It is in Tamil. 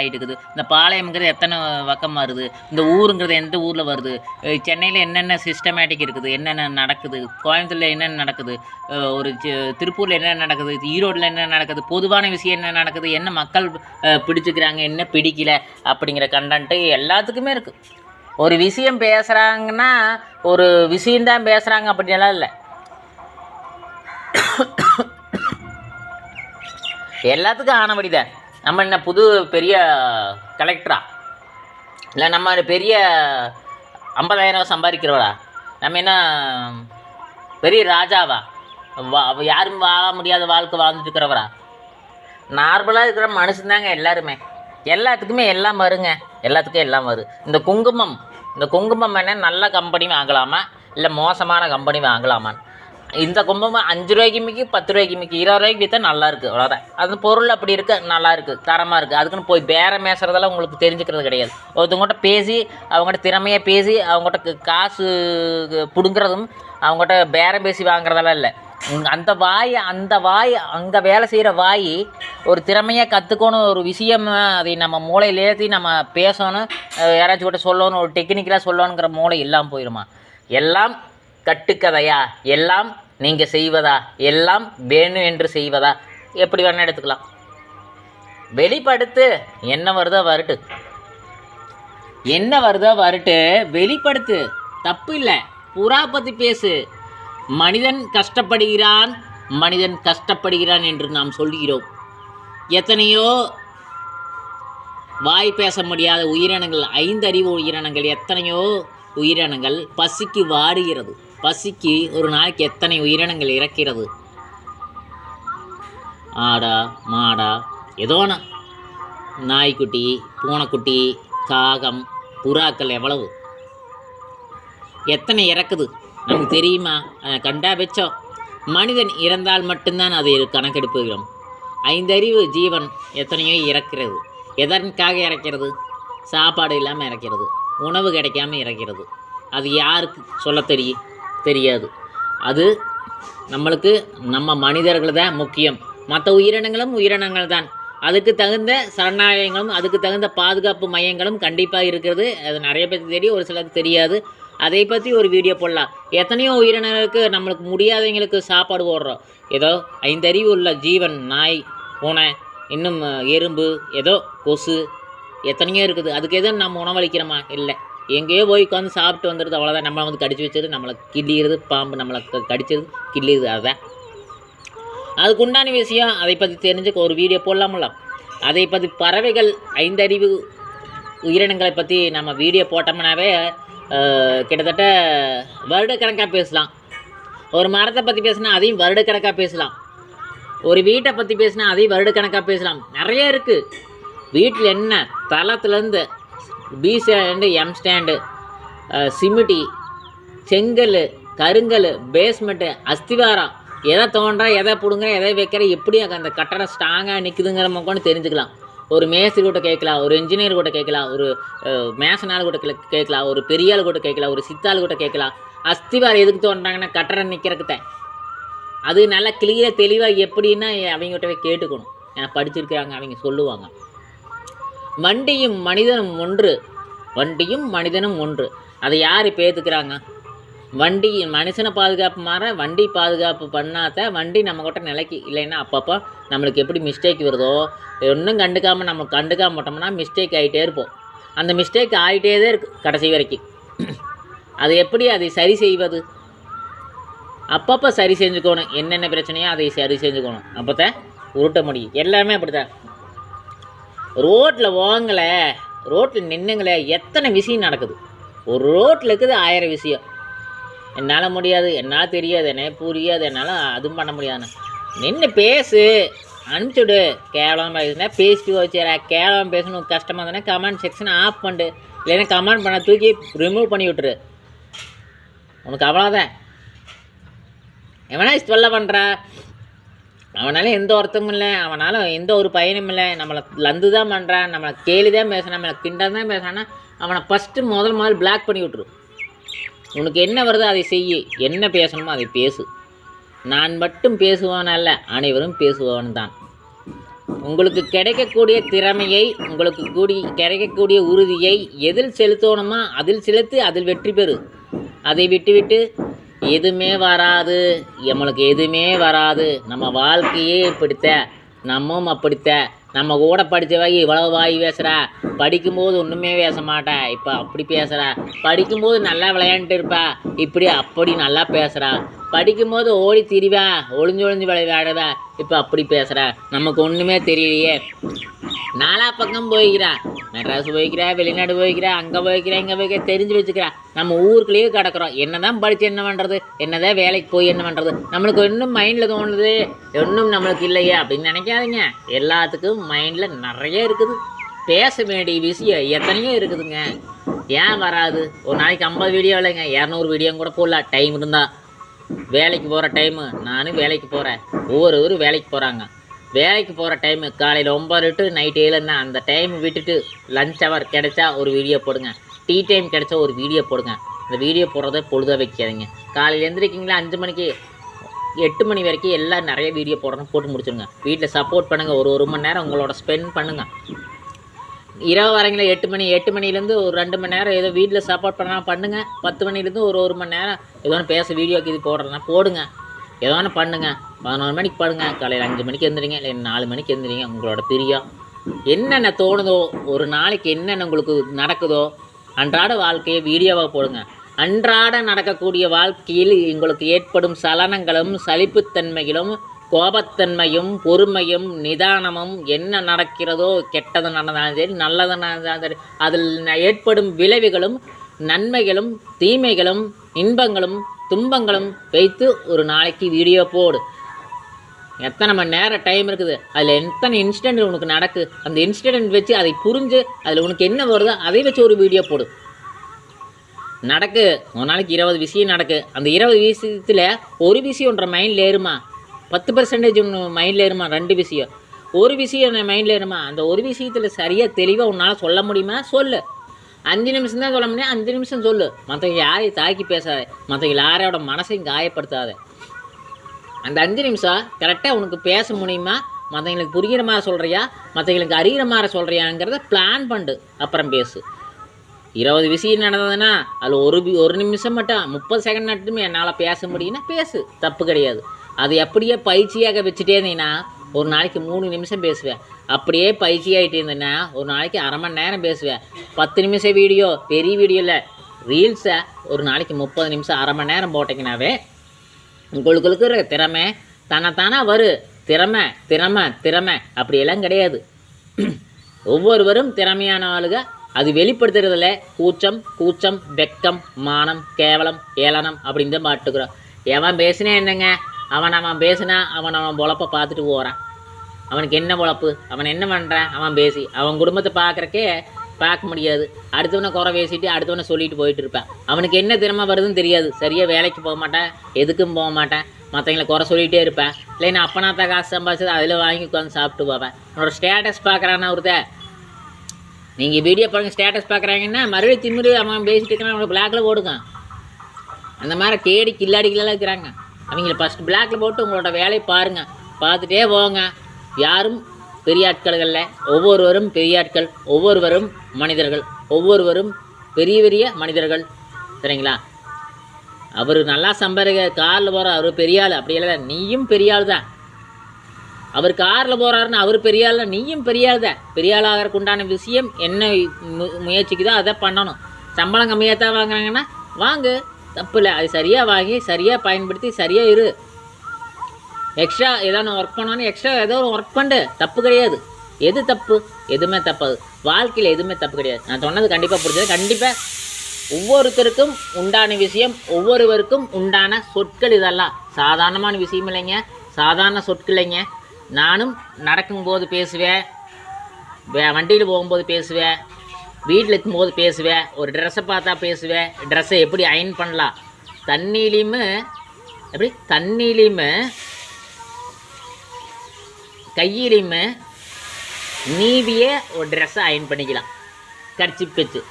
ஆகிட்டு இருக்குது இந்த பாளையம்ங்கிறது எத்தனை பக்கம் வருது? இந்த ஊருங்கிறது எந்த ஊரில் வருது? சென்னையில் என்னென்ன சிஸ்டமேட்டிக் இருக்குது? என்னென்ன நடக்குது? கோயம்புத்தூரில் என்னென்ன நடக்குது? ஒரு திருப்பூரில் என்ன நடக்குது? ஈரோட்டில் என்ன நடக்குது? பொதுவான விஷயம் என்ன நடக்குது? என்ன மக்கள் பிடிச்சிக்கிறாங்க? என்ன பிடிக்கல? அப்படிங்கிற கண்டன்ட்டு எல்லாத்துக்குமே இருக்குது ஒரு விஷயம் பேசுகிறாங்கன்னா ஒரு விஷயந்தான் பேசுகிறாங்க அப்படின்லாம் இல்லை. எல்லாத்துக்கும் ஆனபடி தான். நம்ம என்ன புது பெரிய கலெக்டரா இல்லை நம்ம பெரிய ஐம்பதாயிரம் சம்பாதிக்கிறவரா நம்ம என்ன பெரிய ராஜாவா? வா யாரும் வாழ முடியாத வாழ்க்கை வாழ்ந்துட்டு இருக்கிறவரா நார்மலாக இருக்கிற மனுஷன்தாங்க எல்லாருமே. எல்லாத்துக்குமே எல்லாம் வருங்க. எல்லாத்துக்கும் எல்லாம் வரும் இந்த குங்குமம் இந்த குங்குமம் என்ன நல்ல கம்பெனி வாங்கலாமா? இல்லை மோசமான கம்பெனி வாங்கலாமான்னு? இந்த கும்பம் அஞ்சு ரூபாய்க்கு மிக்கி பத்து ரூபாய்க்கு மிக்கி இருபது ரூபாய்க்கு விற்றா நல்லா இருக்குது அவ்வளோதான் அந்த பொருள் அப்படி இருக்கு நல்லா இருக்குது தரமாக இருக்குது அதுக்குன்னு போய் பேரம் பேசுறதெல்லாம் உங்களுக்கு தெரிஞ்சுக்கிறது கிடையாது. ஒருத்தவங்ககிட்ட பேசி அவங்ககிட்ட திறமையாக பேசி அவங்ககிட்ட காசு பிடுங்குறதும் அவங்ககிட்ட பேரம் பேசி வாங்குறதெல்லாம் இல்லை. அந்த வாய் அந்த வாய் அங்கே வேலை செய்கிற வாய் ஒரு திறமையாக கற்றுக்கணும் ஒரு விஷயம் அதை நம்ம மூளையில் ஏற்றி நம்ம பேசணும் யாராச்சும் கிட்ட சொல்லணும் ஒரு டெக்னிக்கலாக சொல்லணுங்கிற மூளை இல்லாமல் போயிடுமா எல்லாம் கட்டுக்கதையா? எல்லாம் நீங்கள் செய்வதா? எல்லாம் வேணும் என்று செய்வதா? எப்படி வேணால் எடுத்துக்கலாம். வெளிப்படுத்து என்ன வருதோ வரட்டு. என்ன வருதோ வரட்டு வெளிப்படுத்து. தப்பு இல்லை. புறா பற்றி பேசு. மனிதன் கஷ்டப்படுகிறான் மனிதன் கஷ்டப்படுகிறான் என்று நாம் சொல்கிறோம். எத்தனையோ வாய் பேச முடியாத உயிரினங்கள் ஐந்தறிவு உயிரினங்கள் எத்தனையோ உயிரினங்கள் பசிக்கு வாடுகிறது. பசிக்கு ஒரு நாளைக்கு எத்தனை உயிரினங்கள் இறக்கிறது? ஆடா மாடா ஏதோ நாய்க்குட்டி பூனைக்குட்டி காகம் புறாக்கள் எவ்வளவு? எத்தனை இறக்குது? நமக்கு தெரியுமா? கண்டா வச்சோம் மனிதன் இறந்தால் மட்டும்தான் அதை கணக்கெடுப்புகிறோம் ஐந்தறிவு ஜீவன் எத்தனையோ இறக்கிறது. எதற்காக இறக்கிறது? சாப்பாடு இல்லாமல் இறக்கிறது. உணவு கிடைக்காம இறக்கிறது. அது யாருக்கு சொல்ல தெரியும்? தெரியாது. அது நம்மளுக்கு நம்ம மனிதர்கள் தான் முக்கியம். மற்ற உயிரினங்களும் உயிரினங்கள் தான் அதுக்கு தகுந்த சரணாலயங்களும் அதுக்கு தகுந்த பாதுகாப்பு மையங்களும் கண்டிப்பாக இருக்கிறது. அது நிறைய பேருக்கு தெரியும் ஒரு சிலருக்கு தெரியாது. அதை பற்றி ஒரு வீடியோ போடலாம். எத்தனையோ உயிரினங்களுக்கு நம்மளுக்கு முடியாதவங்களுக்கு சாப்பாடு போடுறோம். ஏதோ ஐந்தறிவு உள்ள ஜீவன் நாய் பூனை இன்னும் எறும்பு ஏதோ கொசு எத்தனையோ இருக்குது. அதுக்கு எதுவும் நம்ம உணவளிக்கிறோமா? இல்லை. எங்கேயோ போய் உட்காந்து சாப்பிட்டு வந்துடுது அவ்வளோதான் நம்மளை வந்து கடிச்சு வச்சிருது நம்மளை கிள்ளிடுது பாம்பு நம்மளை க- கிள்ளிடுது அதுதான் அதுக்கு உண்டான விஷயம் அதை பற்றி தெரிஞ்சுக்க ஒரு வீடியோ போடலாமல்ல? அதை பற்றி பறவைகள் ஐந்தறிவு உயிரினங்களை பற்றி நம்ம வீடியோ போட்டோம்னாவே கிட்டத்தட்ட வருடக்கணக்காக பேசலாம். ஒரு மரத்தை பற்றி பேசினா அதையும் வருடக்கணக்காக பேசலாம். ஒரு வீட்டை பற்றி பேசினா அதையும் வருடக்கணக்காக பேசலாம். நிறைய இருக்குது வீட்டில் என்ன தளத்துலேருந்து பி ஸ்டாண்டு எம் ஸ்டாண்டு சிமிட்டி செங்கல் கருங்கல் பேஸ்மெண்ட்டு அஸ்திவாரம். எதை தோன்றா எதை பிடுங்குற எதை வைக்கிற எப்படி அந்த கட்டடம் ஸ்ட்ராங்காக நிற்குதுங்கிற மக்கொண்டு தெரிஞ்சுக்கலாம். ஒரு மேஸ்திரி கூட கேட்கலாம் ஒரு இன்ஜினியர் கூட கேட்கலாம் ஒரு மேசனால் கூட கேட்கலாம் ஒரு பெரிய ஆள் கூட கேட்கலாம் ஒரு சித்தாள் கூட கேட்கலாம். அஸ்திவாரம் எதுக்கு தோன்றாங்கன்னா கட்டடம் நிற்கிறதுக்கு அது நல்லா கிளியராக தெளிவாக எப்படின்னா அவங்ககிட்ட கேட்டுக்கணும். ஏன்னா படிச்சிருக்கிறாங்க அவங்க சொல்லுவாங்க. வண்டியும் மனிதனும் ஒன்று. வண்டியும் மனிதனும் ஒன்று. அதை யார் இப்போ ஏற்றுக்கிறாங்க வண்டி மனுஷனை பாதுகாப்பு மாற வண்டி பாதுகாப்பு பண்ணாத வண்டி நம்ம கிட்ட நிலைக்கு இல்லைன்னா அப்பப்போ நம்மளுக்கு எப்படி மிஸ்டேக் வருதோ ஒன்றும் கண்டுக்காமல் நம்ம கண்டுக்காம மாட்டோம்னா மிஸ்டேக் ஆகிட்டே இருப்போம். அந்த மிஸ்டேக் ஆகிட்டே தான் இருக்குது கடைசி வரைக்கும். அது எப்படி அதை சரி செய்வது? அப்பப்போ சரி செஞ்சுக்கணும். என்னென்ன பிரச்சனையோ அதை சரி செஞ்சுக்கணும். அப்போ தான் உருட்ட முடியும். எல்லாமே அப்படி தான் ரோட்டில் வாங்கல ரோட்டில் நின்னுங்களே எத்தனை விஷயம் நடக்குது? ஒரு ரோட்டில் இருக்குது ஆயிரம் விஷயம். என்னால் முடியாது என்னால் தெரியாது என்ன புரியாது என்னால் அதுவும் பண்ண முடியாதுண்ணே. நின்று பேசு அனுப்பிச்சுடு கேவலம் பேசுனா பேசிட்டு வச்சுரா கேவலம் பேசணும் கஷ்டமாக தானே? கமெண்ட் செக்ஷனை ஆஃப் பண்ணு. இல்லைன்னா கமெண்ட் பண்ண தூக்கி ரிமூவ் பண்ணி விட்டுரு. உனக்கு அவ்வளோதான் எவனா தொல்லை பண்ணுறா அவனால எந்த ஒருத்தமும் இல்லை. அவனால் எந்த ஒரு பயனும் இல்லை. நம்மளை லந்து தான் பண்ணுறான் நம்மளை கேலி தான் பேசுகிறான் நம்மளை கிண்டல் தான் பேசுகிறான்னா அவனை ஃபஸ்ட்டு முதல் முதல் பிளாக் பண்ணி விட்ரு உனக்கு என்ன வருதோ அதை செய்யி. என்ன பேசணுமோ அதை பேசு. நான் மட்டும் பேசுவான் அல்ல அனைவரும் பேசுபவன் தான். உங்களுக்கு கிடைக்கக்கூடிய திறமையை உங்களுக்கு கூடி கிடைக்கக்கூடிய உறுதியை எதில் செலுத்தணுமோ அதில் செலுத்தி அதில் வெற்றி பெறு. அதை விட்டுவிட்டு எதுவுமே வராது. நம்மளுக்கு எதுவுமே வராது. நம்ம வாழ்க்கையே இப்படித்த நம்மும் அப்படித்த. நம்ம கூட படித்தவ இவ்வளவு வாய் பேசுகிறா படிக்கும்போது ஒன்றுமே பேச மாட்டேன் இப்போ அப்படி பேசுகிறா படிக்கும்போது நல்லா விளையாண்டுட்டு இருப்பா. இப்படி அப்படி நல்லா பேசுகிறா படிக்கும்போது ஓடி திரிவேன் ஒளிஞ்சு ஒளிஞ்சு விளையாடுவேன் இப்போ அப்படி பேசுகிறேன் நமக்கு ஒன்றுமே தெரியலையே. நாலா பக்கம் போய்க்கிறேன் மெட்ராஸ் போய்க்கிறேன் வெளிநாடு போய்க்கிறா அங்கே போய்க்கிறா இங்கே போய்க்கிறா தெரிஞ்சு வச்சுக்கிறா. நம்ம ஊருக்குள்ளேயே கிடக்குறோம். என்னதான் படித்து என்ன பண்ணுறது என்னதான் வேலைக்கு போய் என்ன பண்ணுறது நம்மளுக்கு இன்னும் மைண்டில் தோணுது. ஒன்றும் நம்மளுக்கு இல்லையே அப்படின்னு நினைக்காதீங்க. எல்லாத்துக்கும் மைண்டில் நிறைய இருக்குது. பேச வேண்டிய விஷயம் எத்தனையோ இருக்குதுங்க. ஏன் வராது? ஒரு நாளைக்கு ஐம்பது வீடியோ இல்லைங்க. இரநூறு வீடியோ கூட போடலாம். டைம் இருந்தால் வேலைக்கு போகிற டைமு நானும் வேலைக்கு போகிறேன் ஒவ்வொருவரும் வேலைக்கு போகிறாங்க வேலைக்கு போகிற டைமு காலையில் ஒம்பது டு நைட் ஏழுன்னா அந்த டைம் விட்டுட்டு லஞ்ச் ஹவர் கிடைச்சா ஒரு வீடியோ போடுங்க. டீ டைம் கிடைச்சா ஒரு வீடியோ போடுங்க. இந்த வீடியோ போடுறத பொழுதாக வைக்காதீங்க. காலையில் எந்திரிக்கிங்களா அஞ்சு மணிக்கு எட்டு மணி வரைக்கும் எல்லாம் நிறைய வீடியோ போடணும் போட்டு முடிச்சுடுங்க வீட்டில் சப்போர்ட் பண்ணுங்கள் ஒரு ஒரு மணி நேரம் உங்களோட ஸ்பெண்ட் பண்ணுங்கள் இரவு வரீங்களா எட்டு மணி எட்டு மணிலேருந்து ஒரு ரெண்டு மணி நேரம் ஏதோ வீட்டில் சப்போர்ட் பண்ணலாம் பண்ணுங்கள் பத்து மணிலேருந்து ஒரு ஒரு மணி நேரம் ஏதோ ஒன்று பேச வீடியோக்கு இது போடுறதுனா போடுங்க. ஏதோ ஒன்று பண்ணுங்க. பதினோரு மணிக்கு பண்ணுங்க காலையில் அஞ்சு மணிக்கு எழுந்திரிங்க இல்லை நாலு மணிக்கு எழுந்திரிங்க உங்களோட பிரியம் என்னென்ன தோணுதோ ஒரு நாளைக்கு என்னென்ன உங்களுக்கு நடக்குதோ அன்றாட வாழ்க்கையை வீடியோவாக போடுங்க. அன்றாட நடக்கக்கூடிய வாழ்க்கையில் உங்களுக்கு ஏற்படும் சலனங்களும் சலிப்புத்தன்மைகளும் கோபத்தன்மையும் பொறுமையும் நிதானமும் என்ன நடக்கிறதோ கெட்டது நடந்தாலும் சரி நல்லது நடந்தாலும் சரி அதில் ந- ஏற்படும் விளைவுகளும் நன்மைகளும் தீமைகளும் இன்பங்களும் துன்பங்களும் வைத்து ஒரு நாளைக்கு வீடியோ போடு. எத்தனை மணி நேரம் டைம் இருக்குது? அதில் எத்தனை இன்சிடென்ட் உனக்கு நடக்கு? அந்த இன்சிடென்ட் வச்சு அதை புரிஞ்சு அதில் உனக்கு என்ன வருதோ அதை வச்சு ஒரு வீடியோ போடு. நடக்கு. ஒரு நாளைக்கு இருபது விஷயம் நடக்கு. அந்த இருபது விஷயத்தில் ஒரு விஷயம் ஒன்றரை மைண்டில் ஏறுமா? பத்து பர்சன்டேஜ் ஒன்று மைண்டில் ஏறுமா? ரெண்டு விஷயம். ஒரு விஷயம் மைண்டில் ஏறுமா? அந்த ஒரு விஷயத்தில் சரியாக தெளிவாக உன்னால் சொல்ல முடியுமா? சொல்லு. அஞ்சு நிமிஷம் தான் சொல்ல முடியும் அஞ்சு நிமிஷம் சொல்லு. மற்றவங்க யாரையும் தாக்கி பேசாத. மற்றவங்க யாரோட மனசையும் காயப்படுத்தாத. அந்த அஞ்சு நிமிஷம் கரெக்டாக உனக்கு பேச முடியுமா? மற்றவங்களுக்கு புரிகிற மாதிரி சொல்கிறியா மற்றவங்களுக்கு அறிகிற மாதிரி சொல்கிறியாங்கிறத பிளான் பண்ணு. அப்புறம் பேசு. இருபது விஷயம் நடந்ததுன்னா அதில் ஒரு ஒரு நிமிஷம் மட்டும் முப்பது செகண்ட் மட்டுமே என்னால் பேச முடியும்னா பேசு. தப்பு கிடையாது. அது எப்படியே பயிற்சியாக வச்சுட்டே இருந்தீங்கன்னா ஒரு நாளைக்கு மூணு நிமிஷம் பேசுவேன். அப்படியே பயிற்சி ஆகிட்டு இருந்தேன்னா ஒரு நாளைக்கு அரை மணி நேரம் பேசுவேன். பத்து நிமிஷம் வீடியோ பெரிய வீடியோ இல்லை. ரீல்ஸை ஒரு நாளைக்கு முப்பது நிமிஷம் அரை மணி நேரம் போட்டிங்கனாவே உங்களுக்கு இருக்கிற திறமை தானே வரு. திறமை திறமை திறமை. அப்படியெல்லாம் கிடையாது. ஒவ்வொருவரும் திறமையான ஆளுக. அது வெளிப்படுத்துறதுல கூச்சம் கூச்சம் வெக்கம் மானம் கேவலம் ஏளனம் அப்படின்னு தான் பாட்டுக்கிறோம். எவன் பேசினே என்னங்க? அவன் அவன் பேசினா அவன் அவன் பொழப்ப பார்த்துட்டு போகிறான் அவனுக்கு என்ன பொழப்பு? அவன் என்ன பண்ணுறான் அவன் பேசி. அவன் குடும்பத்தை பார்க்குறக்கே பார்க்க முடியாது. அடுத்தவனை குறை பேசிட்டு அடுத்தவனை சொல்லிட்டு போயிட்டு இருப்பேன். அவனுக்கு என்ன திறமை வருதுன்னு தெரியாது. சரியாக வேலைக்கு போக மாட்டேன் எதுக்கும் போக மாட்டேன். மற்றவங்கள குறை சொல்லிகிட்டே இருப்பேன். இல்லைன்னா அப்பனாத்த காசு சம்பாதிச்சது அதில் வாங்கி உட்காந்து சாப்பிட்டு போவேன். உன்னோட ஸ்டேட்டஸ் பார்க்குறான்னா ஒருத்த நீங்கள் வீடியோ பாருங்கள் ஸ்டேட்டஸ் பார்க்குறாங்கன்னா மறுபடியும் திமிரு அவன் பேசிட்டு இருக்கிறான் அவனை பிளாக்ல போடுங்க அந்த மாதிரி கேடி கில்லாடிகளெல்லாம் இருக்கிறாங்க. அவங்கள ஃபஸ்ட்டு பிளாக்ல போட்டு உங்களோட வேலையை பாருங்கள் பார்த்துட்டே போங்க. யாரும் பெரிய ஆட்கள்களில் ஒவ்வொருவரும் பெரிய ஆட்கள். ஒவ்வொருவரும் மனிதர்கள். ஒவ்வொருவரும் பெரிய பெரிய மனிதர்கள். சரிங்களா? அவர் நல்லா சம்பாதிக்க காரில் போகிறார் அவர் பெரிய ஆள். அப்படி இல்லை. நீயும் பெரிய ஆள் தான் அவர் காரில் போகிறாருன்னு அவர் பெரிய ஆள் நீயும் பெரிய ஆள் தான் பெரிய ஆள் ஆகிறதுக்கு உண்டான விஷயம் என்ன மு- முயற்சிக்குதோ அதை பண்ணணும். சம்பளம் கம்மியாக தான் வாங்குறாங்கன்னா வாங்கு. தப்பு இல்லை அது சரியாக வாங்கி சரியாக பயன்படுத்தி சரியாக இரு. எக்ஸ்ட்ரா ஏதாவது ஒர்க் பண்ணணும் எக்ஸ்ட்ரா ஏதோ ஒர்க் பண்ணு. தப்பு கிடையாது. எது தப்பு? எதுவுமே தப்பாது. வாழ்க்கையில் எதுவுமே தப்பு கிடையாது. நான் சொன்னது கண்டிப்பாக புரிஞ்சது. கண்டிப்பாக ஒவ்வொருத்தருக்கும் உண்டான விஷயம் ஒவ்வொருவருக்கும் உண்டான சொற்கள் இதெல்லாம். சாதாரணமான விஷயம் இல்லைங்க. சாதாரண சொற்கள் இல்லைங்க. நானும் நடக்கும்போது பேசுவேன். வண்டியில் போகும்போது பேசுவேன். வீட்டில் இருக்கும்போது பேசுவேன் ஒரு ட்ரெஸ்ஸை பார்த்தா பேசுவேன் ட்ரெஸ்ஸை எப்படி அயன் பண்ணலாம்? தண்ணியிலையுமே எப்படி? தண்ணியிலையுமே கையிலையுமே நீவியே ஒரு ட்ரெஸ்ஸை அயன் பண்ணிக்கலாம். கர்ச்சி வச்சு